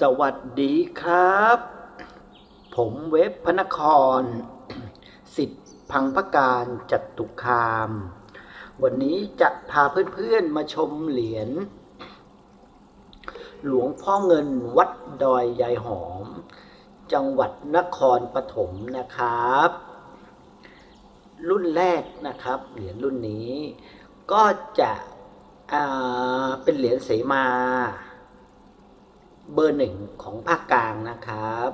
สวัสดีครับ ผมเว็บพนคร สิทธิ์พังพการจัตุคาม วันนี้จะพาเพื่อนๆมาชมเหรียญ หลวงพ่อเงินวัดดอยยายหอม จังหวัดนครปฐมนะครับ รุ่นแรกนะครับเหรียญรุ่นนี้ ก็จะเป็นเหรียญเสมา เบอร์หนึ่งของภาคกลางนะครับ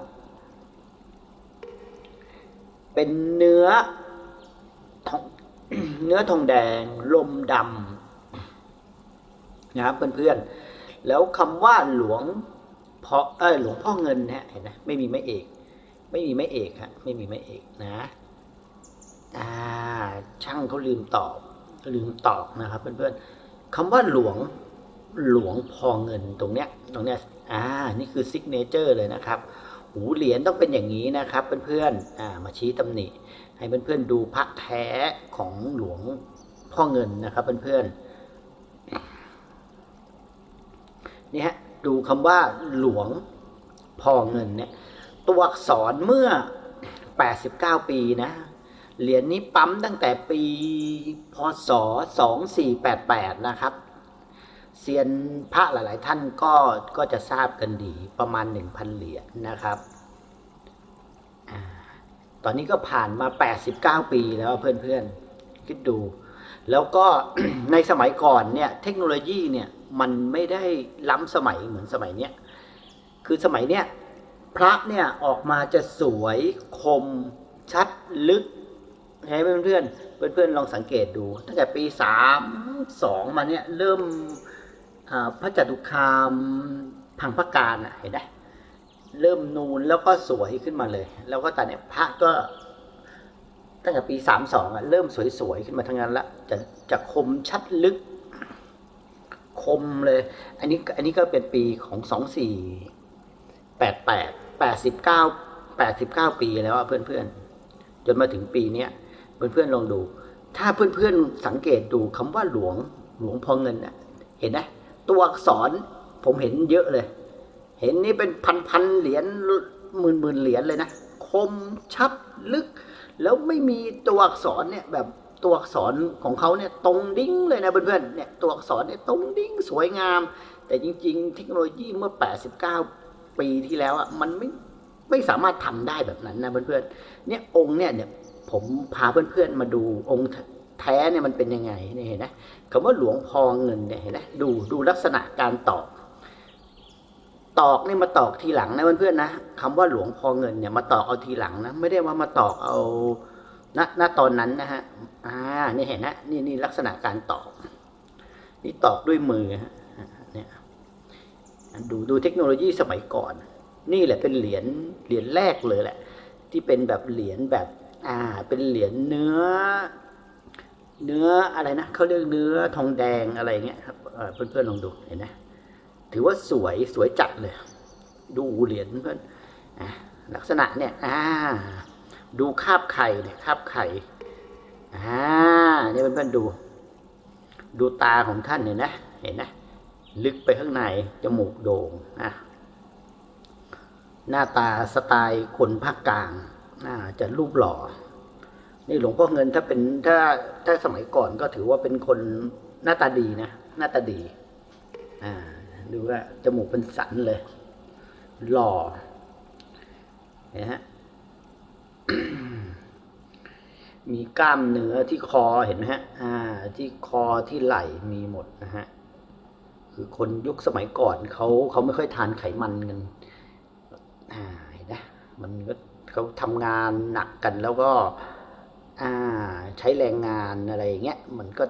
เป็นเนื้อทองเนื้อทองแดง ลมดำนะครับเพื่อนๆ แล้วคำว่าหลวงพ่อเออหลวงพ่อเงินฮะเห็นไหมไม่มีไม้เอก ไม่มีไม้เอกฮะไม่มีไม้เอกนะอ่าช่างเขาลืมตอบลืมตอบนะครับเพื่อนๆคำว่าหลวงหลวงพอเงินตรงเนี้ยตรงเนี้ย อ่า นี่คือซิกเนเจอร์เลยนะครับ หูเหรียญต้องเป็นอย่างนี้นะครับเพื่อนๆอ่า มาชี้ตำหนิ ให้เพื่อนๆดูพระแท้ของหลวงพ่อเงินนะครับเพื่อนๆนี่ฮะ ดูคำว่าหลวงพ่อเงินเนี่ย ตัวอักษรเมื่อ 89 ปีนะ เหรียญนี้ปั๊มตั้งแต่ปี พศ 2488 นะครับ เซียนพระหลาย ๆ ท่านก็ก็จะทราบกันดีประมาณ 1,000 เหรียญนะครับอตอนนี้ก็ผ่านมา 89 ปีแล้วเพื่อน ๆ คิดดู แล้วก็ในสมัยก่อนเนี่ยเทคโนโลยีเนี่ยมันไม่ได้ล้ำสมัยเหมือนสมัยเนี้ย คือสมัยเนี้ยพระเนี่ยออกมาจะสวยคมชัดลึกให้เพื่อนๆเพื่อนลองสังเกตดู ตั้งแต่ปีสามสองมาเนี่ยเริ่ม พระจตุคามพังพระการอะเห็นไหมเริ่มนูนแล้วก็สวยขึ้นมาเลย แล้วก็ตอนเนี้ยพระก็ตั้งแต่ปีสามสองอะเริ่มสวยๆขึ้นมาทั้งนั้นละจะจะคมชัดลึก คมเลย อันนี้อันนี้ก็เป็นปีของสองสี่แปดแปดแปดสิบเก้าแปดสิบเก้าปีแล้วอะเพื่อนๆ จนมาถึงปีเนี้ยเพื่อนๆลองดู ถ้าเพื่อนๆสังเกตดูคำว่าหลวงหลวงพอเงินน่ะ เห็นไหม ตัวอักษร ผมเห็นเยอะเลย เห็นนี่เป็นพันๆเหรียญหมื่นหมื่นๆเหรียญเลยนะ คมชัดลึก แล้วไม่มีตัวอักษรเนี่ยแบบตัวอักษรของเขาเนี่ยตรงดิ้งเลยนะเพื่อนๆเนี่ยตัวอักษรเนี่ยตรงดิ้งสวยงาม แต่จริง ๆ เทคโนโลยีเมื่อ 89 ปีที่แล้วอะมันไม่ไม่สามารถทำได้แบบนั้นนะเพื่อนๆเนี่ยองค์เนี่ยเนี่ยผมพาเพื่อนๆมาดูองค์ แท้เนี่ยมันเป็นยังไงเนี่ยเห็นไหมคำว่าหลวงพอเงินเนี่ยเห็นไหมดูดูลักษณะการตอก ตอกนี่มาตอกทีหลังนะเพื่อนๆนะคำว่าหลวงพอเงินเนี่ยมาตอกเอาทีหลังนะไม่ได้ว่ามาตอกเอาณณตอนนั้นนะฮะอ่านี่เห็นนะนี่นี่ลักษณะการตอกนี่ตอกด้วยมือฮะเนี่ยดูดูเทคโนโลยีสมัยก่อน นี่แหละเป็นเหรียญเหรียญแรกเลยแหละ ที่เป็นแบบเหรียญแบบ อ่า เป็นเหรียญเนื้อ เนื้ออะไรนะเขาเรียกเนื้อทองแดงอะไรเงี้ยครับเอ่อเพื่อนๆลองดูเห็นไหมถือว่าสวยสวยจัดเลย ดูเหรียญเพื่อนอลักษณะเนี่ยอ่าดูคาบไข่เนี่ยคาบไข่อ่าเนี่ยเพื่อนๆดู ดูตาของท่านเห็นนะเห็นนะลึกไปข้างในจมูกโด่งนะหน้าตาสไตล์คนภาคกลางน่าจะรูปหล่อ นี่หลวงพ่อเงินถ้าเป็นถ้าถ้าสมัยก่อนก็ถือว่าเป็นคนหน้าตาดีนะหน้าตาดี อ่า ดูว่าจมูกเป็นสันเลย หล่อเห็นฮะมีกล้ามเนื้อที่คอเห็นไหมฮะ อ่า ที่คอที่ไหล่มีหมดนะฮะ คือคนยุคสมัยก่อนเขาเขาไม่ค่อยทานไขมันกัน อ่าเห็นไหมมันก็เขาทำงานหนักกันแล้วก็ อ่า ใช้แรงงานอะไรอย่างเงี้ยมันก็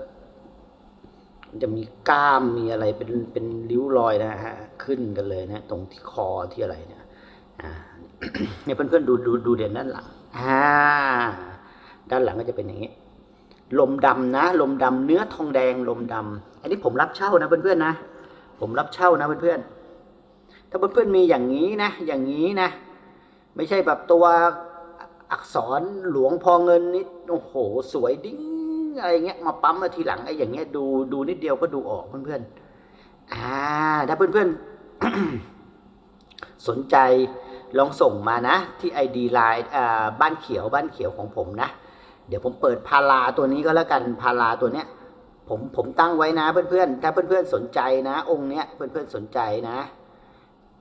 จะมีกล้ามมีอะไรเป็นเป็นริ้วรอยนะฮะขึ้นกันเลยนะ ตรงที่คอที่อะไรเนี่ยอ่าเนี่ยเพื่อนๆดูดูดูเด่นด้านหลังอ่าด้านหลังก็จะเป็นอย่างนี้ ลมดำนะ ลมดำเนื้อทองแดงลมดำอันนี้ผมรับเช่านะเพื่อนๆนะผมรับเช่านะเพื่อนๆถ้าเพื่อนๆมีอย่างนี้นะ อย่างนี้นะ ไม่ใช่แบบตัว อักษรหลวงพอเงินนี่โอ้โห สวยดิ้งอะไรเงี้ยมาปั๊มมาทีหลังไอ้อย่างเงี้ยดูดูนิดเดียวก็ดูออกเพื่อนๆอ่าถ้าเพื่อนๆ สนใจลองส่งมานะ ที่ ID Line อ่าบ้านเขียวบ้านเขียวของผมนะ เดี๋ยวผมเปิดพาราตัวนี้ก็แล้วกันพาราตัวเนี้ยผมผมตั้งไว้นะเพื่อนๆ ถ้าเพื่อนๆสนใจนะ องค์เนี้ยเพื่อนๆสนใจนะ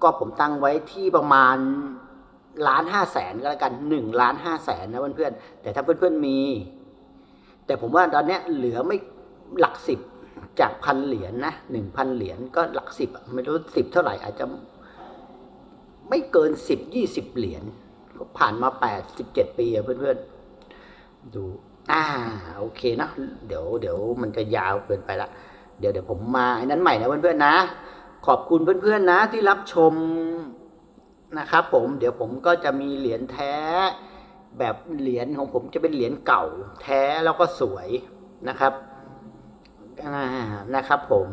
ก็ผมตั้งไว้ที่ประมาณ ล้านห้าแสนก็แล้วกันหนึ่งล้านห้าแสนนะเพื่อนๆแต่ถ้าเพื่อนๆมี แต่ผมว่าตอนนี้เหลือไม่หลักสิบจากพันเหรียญนะหนึ่งพันเหรียญก็หลักสิบไม่รู้สิบเท่าไหร่อาจจะไม่เกินสิบยี่สิบเหรียญก็ผ่านมาแปดสิบเจ็ดปีอะเพื่อนๆ ดูอ่าโอเคนะเดี๋ยวเดี๋ยวมันจะยาวเกินไปละเดี๋ยวเดี๋ยวผมมาไอ้นั้นใหม่นะเพื่อนๆนะ ขอบคุณเพื่อนๆนะที่รับชม นะครับผมเดี๋ยวผมก็จะมีเหรียญแท้ แบบเหรียญของผมจะเป็นเหรียญเก่า แท้แล้วก็สวยนะครับอ่านะครับผม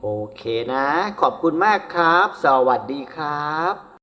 โอเคนะ ขอบคุณมากครับ สวัสดีครับ